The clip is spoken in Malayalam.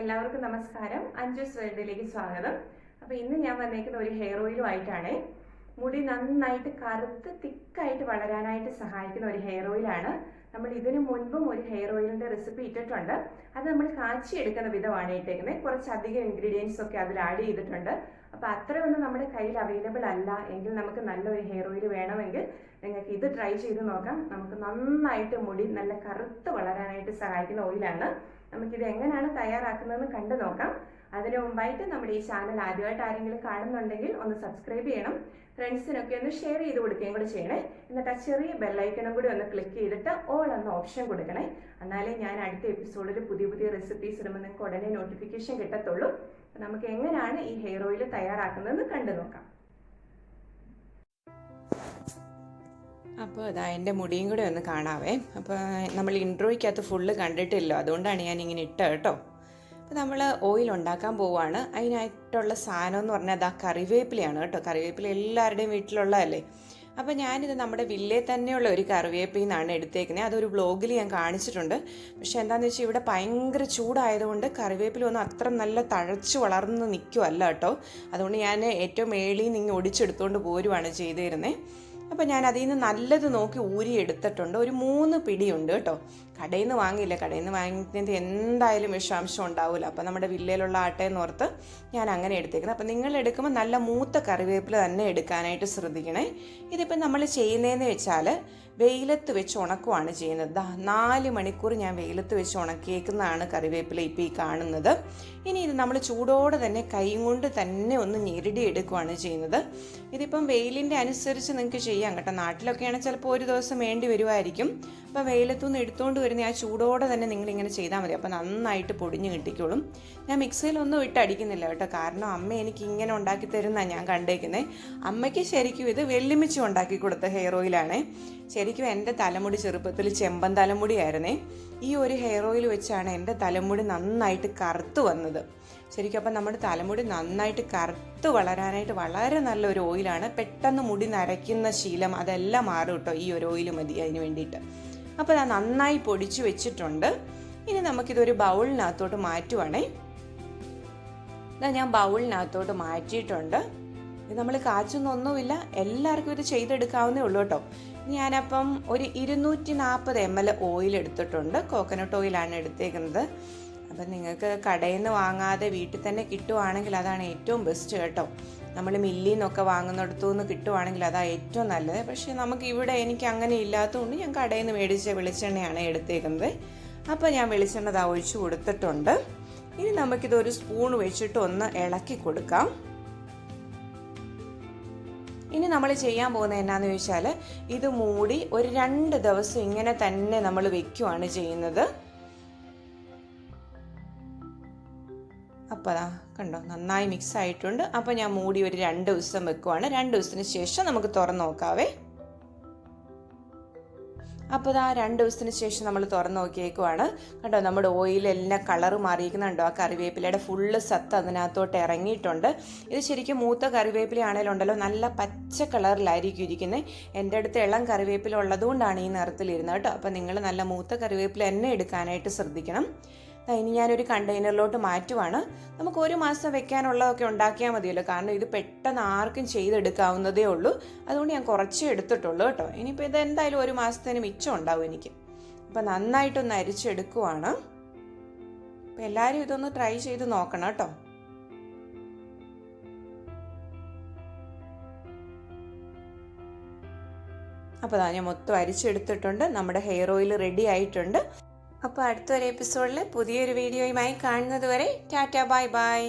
നമസ്കാരം. അഞ്ജുസ് വേൾഡിലേക്ക് സ്വാഗതം. അപ്പൊ ഇന്ന് ഞാൻ വന്നേക്കുന്ന ഒരു ഹെയർ ഓയിലുമായിട്ടാണ്. മുടി നന്നായിട്ട് കറുത്ത് തിക്കായിട്ട് വളരാനായിട്ട് സഹായിക്കുന്ന ഒരു ഹെയർ ഓയിലാണ്. നമ്മൾ ഇതിനു മുൻപും ഒരു ഹെയർ ഓയിലിന്റെ റെസിപ്പി ഇട്ടിട്ടുണ്ട്. അത് നമ്മൾ കാച്ചി എടുക്കുന്ന വിധമാണ് ഇട്ടേക്കുന്നത്. കുറച്ചധികം ഇൻഗ്രീഡിയൻസ് ഒക്കെ അതിൽ ആഡ് ചെയ്തിട്ടുണ്ട്. അപ്പൊ അത്രയൊന്നും നമ്മുടെ കയ്യിൽ അവൈലബിൾ അല്ല. എങ്കിൽ നമുക്ക് നല്ലൊരു ഹെയർ ഓയിൽ വേണമെങ്കിൽ നിങ്ങൾക്ക് ഇത് ട്രൈ ചെയ്ത് നോക്കാം. നമുക്ക് നന്നായിട്ട് മുടി നല്ല കറുത്ത് വളരാനായിട്ട് സഹായിക്കുന്ന ഓയിലാണ്. നമുക്കിത് എങ്ങനെയാണ് തയ്യാറാക്കുന്നതെന്ന് കണ്ടു നോക്കാം. അതിനു മുമ്പായിട്ട് നമ്മുടെ ഈ ചാനൽ ആദ്യമായിട്ട് ആരെങ്കിലും കാണുന്നുണ്ടെങ്കിൽ ഒന്ന് സബ്സ്ക്രൈബ് ചെയ്യണം. ഫ്രണ്ട്സിനൊക്കെ ഒന്ന് ഷെയർ ചെയ്ത് കൊടുക്കുകയും കൂടി ചെയ്യണേ. എന്നിട്ട് ആ ചെറിയ ബെല്ലൈക്കണും കൂടി ഒന്ന് ക്ലിക്ക് ചെയ്തിട്ട് ഓൾ എന്ന ഓപ്ഷൻ കൊടുക്കണേ. എന്നാലേ ഞാൻ അടുത്ത എപ്പിസോഡിൽ പുതിയ പുതിയ റെസിപ്പീസ് ഇടുമ്പോൾ നിങ്ങൾക്ക് ഉടനെ നോട്ടിഫിക്കേഷൻ കിട്ടത്തുള്ളൂ. നമുക്ക് എങ്ങനെയാണ് ഈ ഹെയർ ഓയിൽ തയ്യാറാക്കുന്നതെന്ന് കണ്ടു നോക്കാം. അപ്പോൾ അതാ എന്റെ മുടിയും കൂടെ ഒന്ന് കാണാവേ. അപ്പോൾ നമ്മൾ ഇൻട്രോയ്ക്കകത്ത് ഫുള്ള് കണ്ടിട്ടില്ലോ. അതുകൊണ്ടാണ് ഞാൻ ഇങ്ങനെ ഇട്ട കേട്ടോ. അപ്പോൾ നമ്മൾ ഓയിൽ ഉണ്ടാക്കാൻ പോവുകയാണ് അതിനായിട്ടുള്ള സാധനം എന്ന് പറഞ്ഞാൽ അതാ കറിവേപ്പിലയാണ് കേട്ടോ. കറിവേപ്പില എല്ലാവരുടെയും വീട്ടിലുള്ളതല്ലേ. അപ്പോൾ ഞാനിത് നമ്മുടെ വില്ലേ തന്നെയുള്ള ഒരു കറിവേപ്പിൽ നിന്നാണ് എടുത്തേക്കുന്നത് അതൊരു ബ്ലോഗിൽ ഞാൻ കാണിച്ചിട്ടുണ്ട്. പക്ഷേ എന്താണെന്ന് വെച്ചാൽ ഇവിടെ ഭയങ്കര ചൂടായതുകൊണ്ട് കറിവേപ്പില ഒന്നും അത്ര നല്ല തഴച്ച് വളർന്ന് നിൽക്കുമല്ല കേട്ടോ. അതുകൊണ്ട് ഞാൻ ഏറ്റവും മേളിൽ നിന്ന് ഇങ്ങനെ ഒടിച്ചെടുത്തുകൊണ്ട് പോരുവാണ് ചെയ്തിരുന്നത് അപ്പോൾ ഞാൻ അതിൽ നിന്ന് നല്ലത് നോക്കി ഊരി എടുത്തിട്ടുണ്ട്. ഒരു മൂന്ന് പിടിയുണ്ട് കേട്ടോ. കടയിൽ നിന്ന് വാങ്ങിയില്ല. കടയിൽ നിന്ന് വാങ്ങിക്കുന്നത് എന്തായാലും വിഷാംശം ഉണ്ടാവില്ല അപ്പോൾ നമ്മുടെ വില്ലയിലുള്ള ആട്ടയെന്ന് ഓർത്ത് ഞാൻ അങ്ങനെ എടുത്തേക്കുന്നത്. അപ്പോൾ നിങ്ങൾ എടുക്കുമ്പോൾ നല്ല മൂത്ത കറിവേപ്പില തന്നെ എടുക്കാനായിട്ട് ശ്രദ്ധിക്കണേ. ഇതിപ്പോൾ നമ്മൾ ചെയ്യുന്നതെന്ന് വെച്ചാൽ വെയിലത്ത് വെച്ച് ഉണക്കുവാണ് ചെയ്യുന്നത്. നാല് മണിക്കൂർ ഞാൻ വെയിലത്ത് വെച്ച് ഉണക്കിയേക്കുന്നതാണ് കറിവേപ്പില ഇപ്പോൾ ഈ കാണുന്നത്. ഇനി ഇത് നമ്മൾ ചൂടോടെ തന്നെ കൈ കൊണ്ട് തന്നെ ഒന്ന് ഞെരടി എടുക്കുവാണ് ചെയ്യുന്നത്. ഇതിപ്പം വെയിലിന്റെ അനുസരിച്ച് നിങ്ങൾക്ക് ചെയ്യാം കേട്ടോ. നാട്ടിലൊക്കെയാണെങ്കിൽ ചിലപ്പോൾ ഒരു ദിവസം വേണ്ടി വരുമായിരിക്കും അപ്പോൾ വെയിലത്തുനിന്ന് എടുത്തുകൊണ്ട് വരുന്ന ആ ചൂടോടെ തന്നെ നിങ്ങളിങ്ങനെ ചെയ്താൽ മതി. അപ്പോൾ നന്നായിട്ട് പൊടിഞ്ഞ് കിട്ടിക്കോളും. ഞാൻ മിക്സിയിലൊന്നും ഇട്ട് അടിക്കുന്നില്ല കേട്ടോ. കാരണം അമ്മ എനിക്ക് ഇങ്ങനെ ഉണ്ടാക്കി തരുന്നതാണ് ഞാൻ കണ്ടേക്കുന്നത് അമ്മയ്ക്ക് ശരിക്കും ഇത് വെല്ലുമിച്ച് ഉണ്ടാക്കി കൊടുത്ത ഹെയർ ഓയിലാണ് ശരിക്കും എന്റെ തലമുടി ചെറുപ്പത്തിൽ ചെമ്പൻ തലമുടിയായിരുന്നേ. ഈ ഒരു ഹെയർ ഓയിൽ വെച്ചാണ് എന്റെ തലമുടി നന്നായിട്ട് കറുത്ത് വന്നത്. ശരിക്കും അപ്പം നമ്മുടെ തലമുടി നന്നായിട്ട് കറുത്ത് വളരാനായിട്ട് വളരെ നല്ലൊരു ഓയിലാണ്. പെട്ടെന്ന് മുടി നരയ്ക്കുന്ന ശീലം അതെല്ലാം മാറും കേട്ടോ ഈ ഒരു ഓയിൽ മതി അതിന് വേണ്ടിയിട്ട്. അപ്പോൾ അത് നന്നായി പൊടിച്ചു വെച്ചിട്ടുണ്ട്. ഇനി നമുക്കിതൊരു ബൗളിനകത്തോട്ട് മാറ്റുവാണേ. ഇതാ ഞാൻ ബൗളിനകത്തോട്ട് മാറ്റിയിട്ടുണ്ട്. ഇത് നമ്മൾ കാച്ചൊന്നൊന്നുമില്ല എല്ലാവർക്കും ഇത് ചെയ്തെടുക്കാവുന്നേ ഉള്ളൂ കേട്ടോ. ഞാനപ്പം ഒരു ഇരുന്നൂറ്റി നാൽപ്പത് എം എൽ ഓയിൽ എടുത്തിട്ടുണ്ട്. കോക്കനട്ട് ഓയിലാണ് എടുത്തേക്കുന്നത്. അപ്പം നിങ്ങൾക്ക് കടയിൽ നിന്ന് വാങ്ങാതെ വീട്ടിൽ തന്നെ കിട്ടുവാണെങ്കിൽ അതാണ് ഏറ്റവും ബെസ്റ്റ് കേട്ടോ. നമ്മൾ മില്ലിൽ നിന്നൊക്കെ വാങ്ങുന്നിടത്തു നിന്ന് കിട്ടുവാണെങ്കിൽ അതാ ഏറ്റവും നല്ലത്. പക്ഷേ നമുക്ക് ഇവിടെ എനിക്ക് അങ്ങനെ ഇല്ലാത്തതുകൊണ്ട് ഞാൻ കടയിൽ നിന്ന് മേടിച്ച വെളിച്ചെണ്ണയാണ് എടുത്തേക്കുന്നത്. അപ്പോൾ ഞാൻ വെളിച്ചെണ്ണ അത് ഒഴിച്ചു കൊടുത്തിട്ടുണ്ട്. ഇനി നമുക്കിത് ഒരു സ്പൂൺ വെച്ചിട്ട് ഒന്ന് ഇളക്കി കൊടുക്കാം. ഇനി നമ്മൾ ചെയ്യാൻ പോകുന്നത് എന്നാന്ന് ചോദിച്ചാൽ ഇത് മൂടി ഒരു രണ്ട് ദിവസം ഇങ്ങനെ തന്നെ നമ്മൾ വെക്കുവാണ് ചെയ്യുന്നത്. അപ്പോൾ അതാ കണ്ടോ നന്നായി മിക്സ് ആയിട്ടുണ്ട്. അപ്പോൾ ഞാൻ മൂടി ഒരു രണ്ട് ദിവസം വെക്കുവാണ്. രണ്ട് ദിവസത്തിന് ശേഷം നമുക്ക് തുറന്ന് നോക്കാവേ. അപ്പോൾ ആ രണ്ട് ദിവസത്തിന് ശേഷം നമ്മൾ തുറന്ന് നോക്കിയേക്കുവാണ്. കണ്ടോ നമ്മുടെ ഓയിലെല്ലാം കളർ മാറിയിരിക്കുന്നുണ്ടോ ആ കറിവേപ്പിലയുടെ ഫുള്ള് സത്ത് അതിനകത്തോട്ട് ഇറങ്ങിയിട്ടുണ്ട്. ഇത് ശരിക്കും മൂത്ത കറിവേപ്പില ഉണ്ടല്ലോ നല്ല പച്ച കളറിലായിരിക്കും ഇരിക്കുന്നത് എന്റെ അടുത്ത് ഇളം കറിവേപ്പില ഉള്ളതുകൊണ്ടാണ് ഈ നിറത്തിലിരുന്നത് കേട്ടോ. അപ്പോൾ നിങ്ങൾ നല്ല മൂത്ത കറിവേപ്പില തന്നെ എടുക്കാനായിട്ട് ശ്രദ്ധിക്കണം. ഇനി ഞാനൊരു കണ്ടെയ്നറിലോട്ട് മാറ്റുവാണ്. നമുക്ക് ഒരു മാസം വെക്കാനുള്ളതൊക്കെ ഉണ്ടാക്കിയാൽ മതിയല്ലോ. കാരണം ഇത് പെട്ടെന്ന് ആർക്കും ചെയ്തെടുക്കാവുന്നതേ ഉള്ളൂ. അതുകൊണ്ട് ഞാൻ കുറച്ചേ എടുത്തിട്ടുള്ളൂ കേട്ടോ. ഇനിയിപ്പോൾ ഇത് എന്തായാലും ഒരു മാസത്തിന് മിച്ചം ഉണ്ടാവും എനിക്ക്. അപ്പം നന്നായിട്ടൊന്ന് അരിച്ചെടുക്കുവാണ്. അപ്പം എല്ലാവരും ഇതൊന്ന് ട്രൈ ചെയ്ത് നോക്കണം കേട്ടോ. അപ്പോൾ ഞാൻ മൊത്തം അരിച്ചെടുത്തിട്ടുണ്ട്. നമ്മുടെ ഹെയർ ഓയിൽ റെഡി ആയിട്ടുണ്ട്. അപ്പോൾ അടുത്തൊരു എപ്പിസോഡിൽ പുതിയൊരു വീഡിയോയുമായി കാണുന്നത് വരെ ടാറ്റ ബൈ ബൈ.